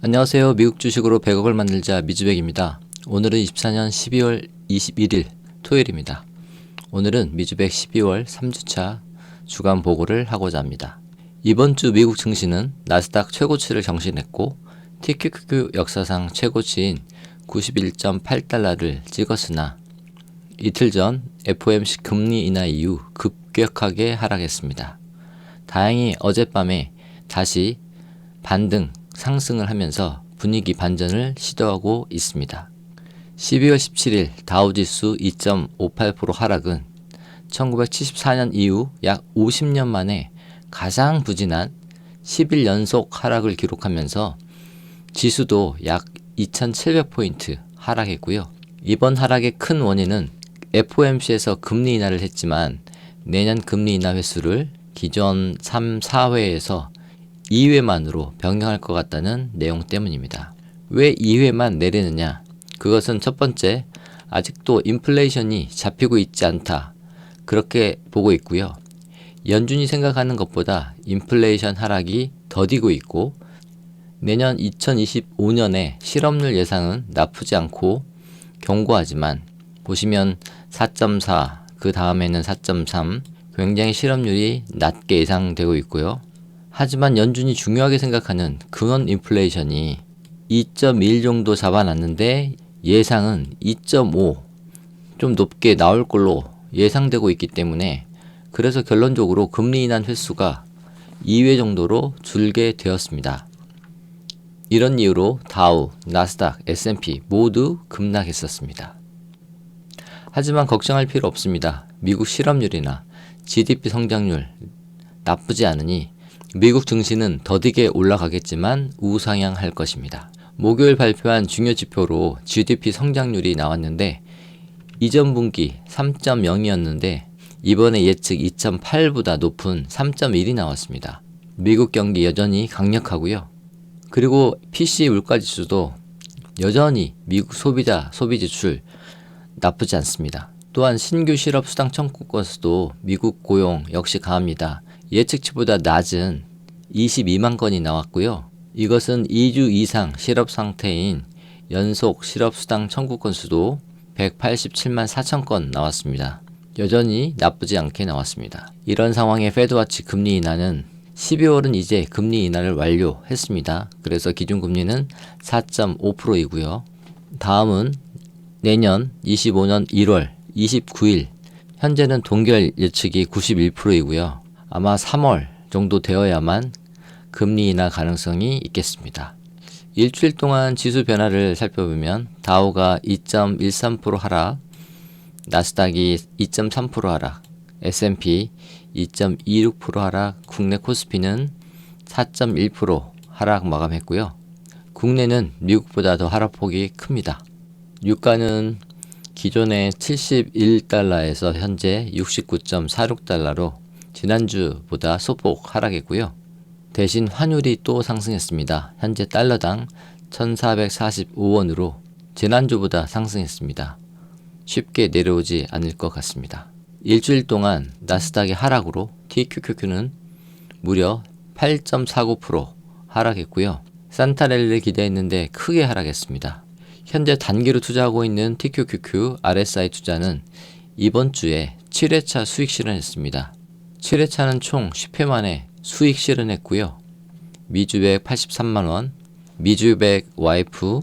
안녕하세요. 미국 주식으로 100억을 만들자 미주백입니다. 오늘은 24년 12월 21일 토요일입니다. 오늘은 미주백 12월 3주차 주간 보고를 하고자 합니다. 이번 주 미국 증시는 나스닥 최고치를 경신했고 TQQQ 역사상 최고치인 91.8달러를 찍었으나 이틀 전 FOMC 금리 인하 이후 급격하게 하락했습니다. 다행히 어젯밤에 다시 반등 상승을 하면서 분위기 반전을 시도하고 있습니다. 12월 17일 다우지수 2.58% 하락은 1974년 이후 약 50년 만에 가장 부진한 10일 연속 하락을 기록하면서 지수도 약 2,700포인트 하락했고요. 이번 하락의 큰 원인은 FOMC에서 금리 인하를 했지만 내년 금리 인하 횟수를 기존 3, 4회에서 2회만으로 변경할 것 같다는 내용 때문입니다. 왜 2회만 내리느냐? 그것은 첫 번째, 아직도 인플레이션이 잡히고 있지 않다. 그렇게 보고 있고요. 연준이 생각하는 것보다 인플레이션 하락이 더디고 있고 내년 2025년에 실업률 예상은 나쁘지 않고 경고하지만 보시면 4.4, 그 다음에는 4.3, 굉장히 실업률이 낮게 예상되고 있고요. 하지만 연준이 중요하게 생각하는 근원 인플레이션이 2.1 정도 잡아놨는데 예상은 2.5, 좀 높게 나올 걸로 예상되고 있기 때문에 그래서 결론적으로 금리 인한 횟수가 2회 정도로 줄게 되었습니다. 이런 이유로 다우, 나스닥, S&P 모두 급락했었습니다. 하지만 걱정할 필요 없습니다. 미국 실업률이나 GDP 성장률 나쁘지 않으니 미국 증시는 더디게 올라가겠지만 우상향할 것입니다. 목요일 발표한 중요 지표로 GDP 성장률이 나왔는데 이전 분기 3.0이었는데 이번에 예측 2.8보다 높은 3.1이 나왔습니다. 미국 경기 여전히 강력하고요. 그리고 PC 물가 지수도 여전히 미국 소비자 소비 지출 나쁘지 않습니다. 또한 신규 실업 수당 청구 건수도 미국 고용 역시 강합니다. 예측치보다 낮은 22만 건이 나왔고요. 이것은 2주 이상 실업 상태인 연속 실업 수당 청구 건수도 187만 4천 건 나왔습니다. 여전히 나쁘지 않게 나왔습니다. 이런 상황에 페드와치 금리 인하는 12월은 이제 금리 인하를 완료했습니다. 그래서 기준금리는 4.5%이고요. 다음은 내년 25년 1월 29일 현재는 동결 예측이 91%이고요. 아마 3월 정도 되어야만 금리 인하 가능성이 있겠습니다. 일주일 동안 지수 변화를 살펴보면 다우가 2.13% 하락, 나스닥이 2.3% 하락, S&P 2.26% 하락, 국내 코스피는 4.1% 하락 마감했고요. 국내는 미국보다 더 하락폭이 큽니다. 유가는 기존의 71달러에서 현재 69.46달러로 지난주보다 소폭 하락했고요. 대신 환율이 또 상승했습니다. 현재 달러당 1445원으로 지난주보다 상승했습니다. 쉽게 내려오지 않을 것 같습니다. 일주일 동안 나스닥의 하락으로 TQQQ는 무려 8.49% 하락했고요. 산타렐리를 기대했는데 크게 하락했습니다. 현재 단기로 투자하고 있는 TQQQ RSI 투자는 이번 주에 7회차 수익 실현했습니다. 7회차는 총 10회 만에 수익 실현했고요. 미주백 83만원, 미주백 와이프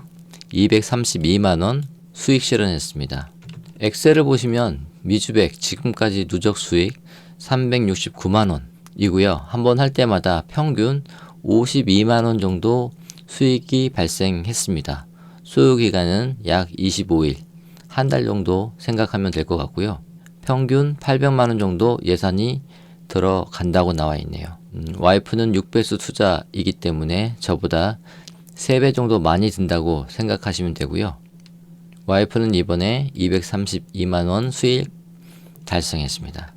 232만원 수익 실현했습니다. 엑셀을 보시면 미주백 지금까지 누적 수익 369만원이고요. 한 번 할 때마다 평균 52만원 정도 수익이 발생했습니다. 소요 기간은 약 25일, 한 달 정도 생각하면 될 것 같고요. 평균 800만원 정도 예산이 들어간다고 나와 있네요. 음, 와이프는 6배수 투자이기 때문에 저보다 3배 정도 많이 든다고 생각하시면 되고요. 와이프는 이번에 232만원 수익 달성했습니다.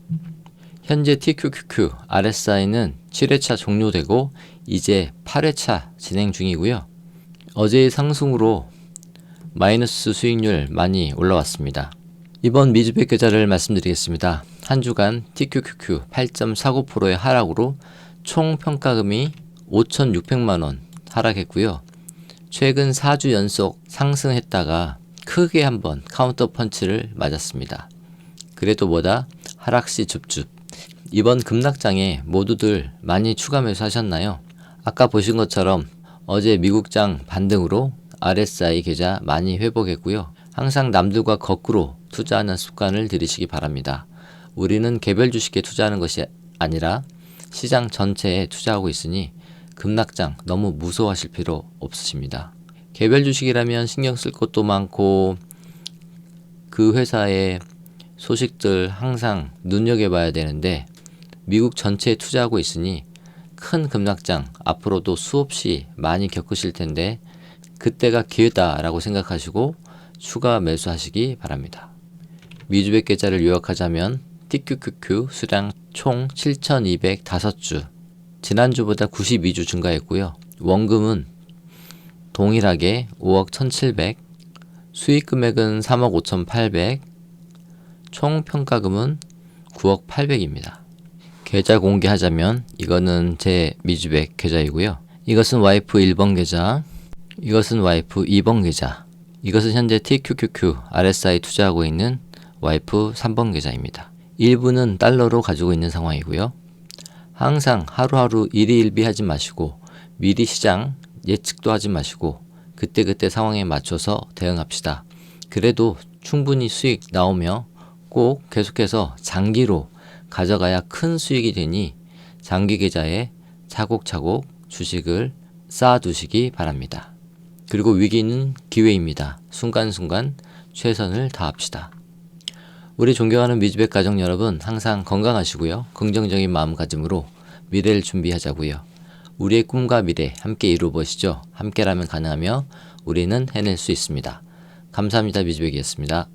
현재 TQQQ RSI는 7회차 종료되고 이제 8회차 진행 중이고요. 어제의 상승으로 마이너스 수익률 많이 올라왔습니다. 이번 미주백 계좌를 말씀드리겠습니다. 한 주간 TQQQ 8.49%의 하락으로 총 평가금이 5,600만 원 하락했고요. 최근 4주 연속 상승했다가 크게 한번 카운터 펀치를 맞았습니다. 그래도 뭐다 하락시 줍줍. 이번 급락장에 모두들 많이 추가 매수하셨나요? 아까 보신 것처럼 어제 미국장 반등으로 RSI 계좌 많이 회복했고요. 항상 남들과 거꾸로 투자하는 습관을 들이시기 바랍니다. 우리는 개별 주식에 투자하는 것이 아니라 시장 전체에 투자하고 있으니 급락장 너무 무서워하실 필요 없으십니다. 개별 주식이라면 신경 쓸 것도 많고 그 회사의 소식들 항상 눈여겨봐야 되는데 미국 전체에 투자하고 있으니 큰 급락장 앞으로도 수없이 많이 겪으실 텐데 그때가 기회다라고 생각하시고 추가 매수하시기 바랍니다. 미주백 계좌를 요약하자면 TQQQ 수량 총 7,205주 지난주보다 92주 증가했고요. 원금은 동일하게 5억 1,700 수익 금액은 3억 5,800 총 평가금은 9억 800입니다. 계좌 공개하자면 이거는 제 미주백 계좌이고요. 이것은 와이프 1번 계좌, 이것은 와이프 2번 계좌, 이것은 현재 TQQQ RSI 투자하고 있는 와이프 3번 계좌입니다. 일부는 달러로 가지고 있는 상황이고요. 항상 하루하루 일희일비 하지 마시고 미리 시장 예측도 하지 마시고 그때그때 상황에 맞춰서 대응합시다. 그래도 충분히 수익 나오며 꼭 계속해서 장기로 가져가야 큰 수익이 되니 장기 계좌에 차곡차곡 주식을 쌓아두시기 바랍니다. 그리고 위기는 기회입니다. 순간순간 최선을 다합시다. 우리 존경하는 미즈백 가족 여러분 항상 건강하시고요. 긍정적인 마음가짐으로 미래를 준비하자고요. 우리의 꿈과 미래 함께 이루어 보시죠. 함께라면 가능하며 우리는 해낼 수 있습니다. 감사합니다. 미즈백이었습니다.